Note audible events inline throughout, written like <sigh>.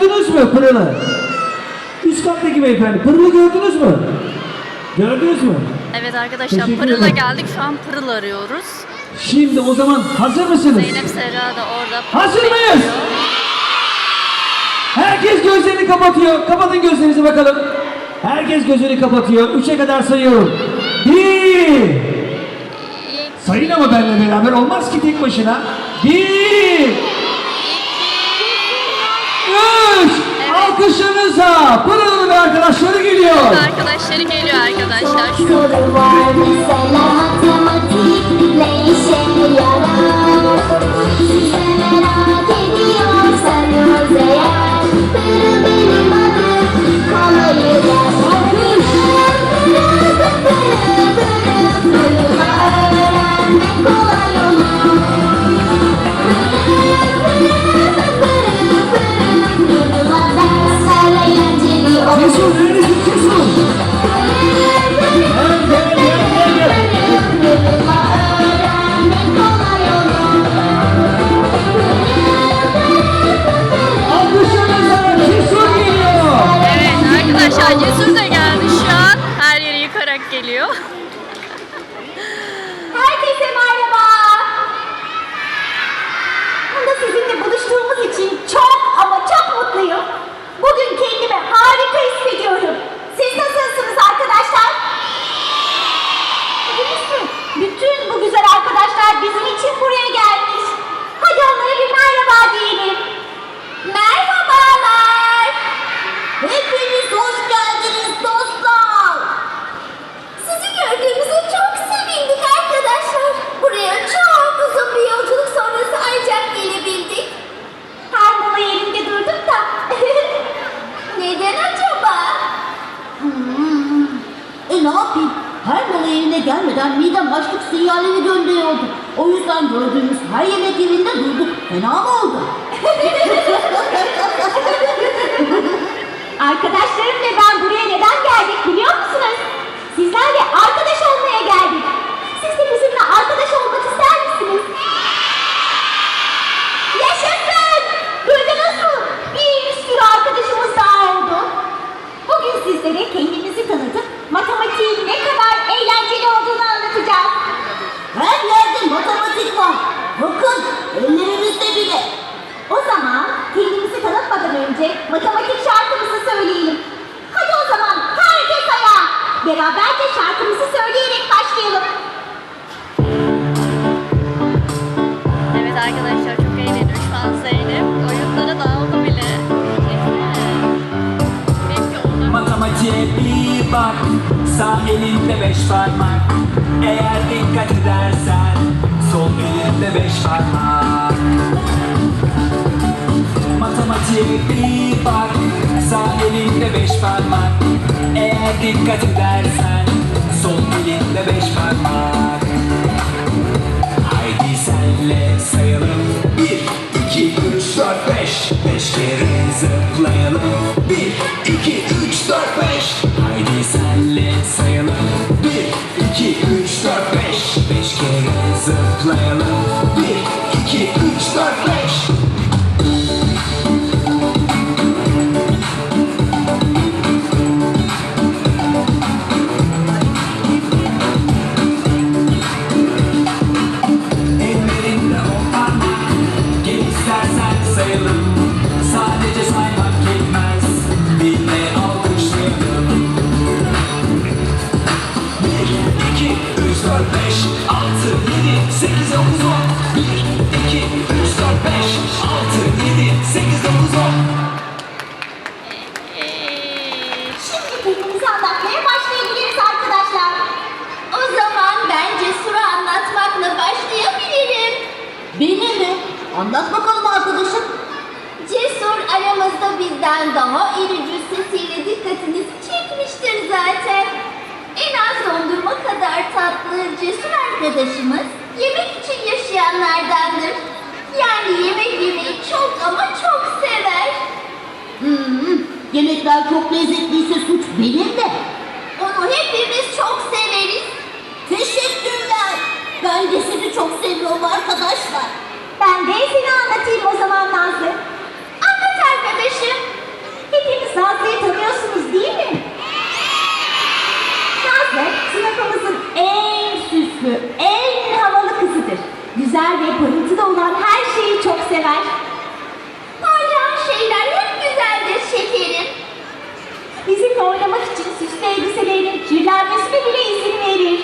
gördünüz mü Pırıl'ı? Üst kattaki beyefendi. Pırıl'ı gördünüz mü? Gördünüz mü? Evet arkadaşlar Teşekkür Pırıl'a ederim. geldik. Şu an Pırıl arıyoruz. Şimdi o zaman hazır mısınız? Zeynep Serra da orada. Hazır mıyız? Herkes gözlerini kapatıyor. Kapatın gözlerinizi bakalım. Herkes gözünü kapatıyor. Üçe kadar sayıyorum. Bir. Sayın ama benimle beraber olmaz ki tek başına. Bir. Alkışlarınızla Pırıl ve arkadaşları geliyor. Arkadaşları geliyor arkadaşlar şu an. Soru var mesela matematikle işe yarar Gel gel gel gel. gel. Alkışlarınızla Cesur geliyor. Evet arkadaşlar Cesur da geldi şu an. Her yeri yıkarak geliyor. Herkese merhaba. Bunda sizinle buluştuğumuz için çok ne yapayım? Her mola yerine gelmeden midem açlık sinyalini gönderiyordu. O yüzden gördüğümüz her yemek yerinde durduk. Fena mı oldu? <laughs> Arkadaşlarım ve ben buraya neden geldik biliyor musunuz? Sizlerle arkadaş olmaya geldik. Siz de bizimle arkadaş olmak ister misiniz? Yaşasın! Duydunuz mu? Bir sürü arkadaşımız daha oldu. Bugün sizlere kendimizi tanıtıp matematiğin ne kadar eğlenceli olduğunu anlatacağız. Her yerde matematik var. Bakın ellerimizde bile. O zaman kendimizi tanıtmadan önce matematik şarkımızı söyleyelim. Hadi o zaman herkes ayağa. Beraberce şarkımızı söyleyerek başlayalım. Evet arkadaşlar çok eğleniyor şu an Zeynep. Oyunlara daldı bile. Matematiğe bir bak Sağ elinde beş parmak Eğer dikkat edersen beş parmak. Eğer dikkat edersen Sol elinde beş parmak 8, 9, 10. Şimdi birbirimizi anlatmaya başlayabiliriz arkadaşlar. O zaman bence Sur'a anlatmakla başlayabilirim. Beni mi? Anlat bakalım arkadaşım. Cesur aramızda bizden daha erici sesiyle dikkatinizi çekmiştir zaten. En az dondurma kadar tatlı cesur arkadaşımız yemek Yemekler çok lezzetliyse suç benim de. Onu hepimiz çok severiz. Teşekkürler. Ben de sizi çok seviyorum arkadaşlar. Ben de seni anlatayım o zaman Nazlı. Anlat arkadaşım. Hepiniz Nazlı'yı tanıyorsunuz değil mi? Nazlı sınıfımızın en süslü, en havalı kızıdır. Güzel ve parıltıda olan her şeyi çok sever. Oynamak için süslü elbiselerinin kirlenmesine bile izin verir.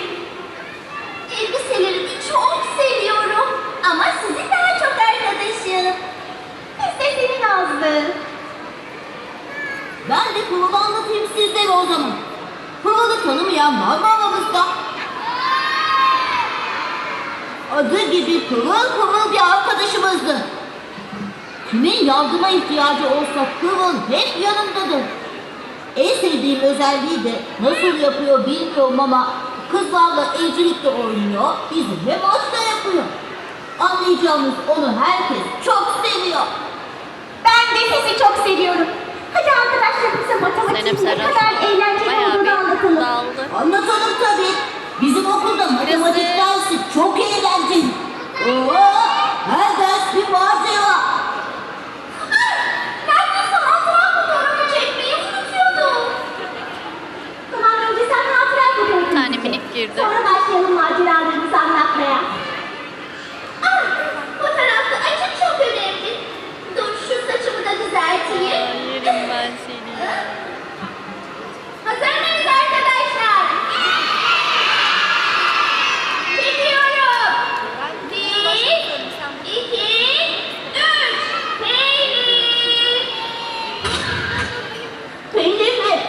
Elbiselerimi çok seviyorum. Ama sizin daha çok arkadaşım. Biz de senin Nazlı. Ben de Pırıl'ı anlatayım sizlere o zaman. Pırıl'ı tanımayan var mı aramızda? Adı gibi pırıl pırıl bir arkadaşımızdı. Kimin yardıma ihtiyacı olsa Pırıl hep yanındadır. En sevdiğim özelliği de nasıl yapıyor bilmiyorum ama kızlarla evcilikte oynuyor, bizimle maçta yapıyor. Anlayacağımız onu herkes çok seviyor. Ben de sizi çok seviyorum. Hadi arkadaşlarımıza matematiğin ne kadar eğlenceli bayağı olduğunu anlatalım. dağıldı. Anlatalım tabii. Bizim okulda matematik dersi çok eğlenceli.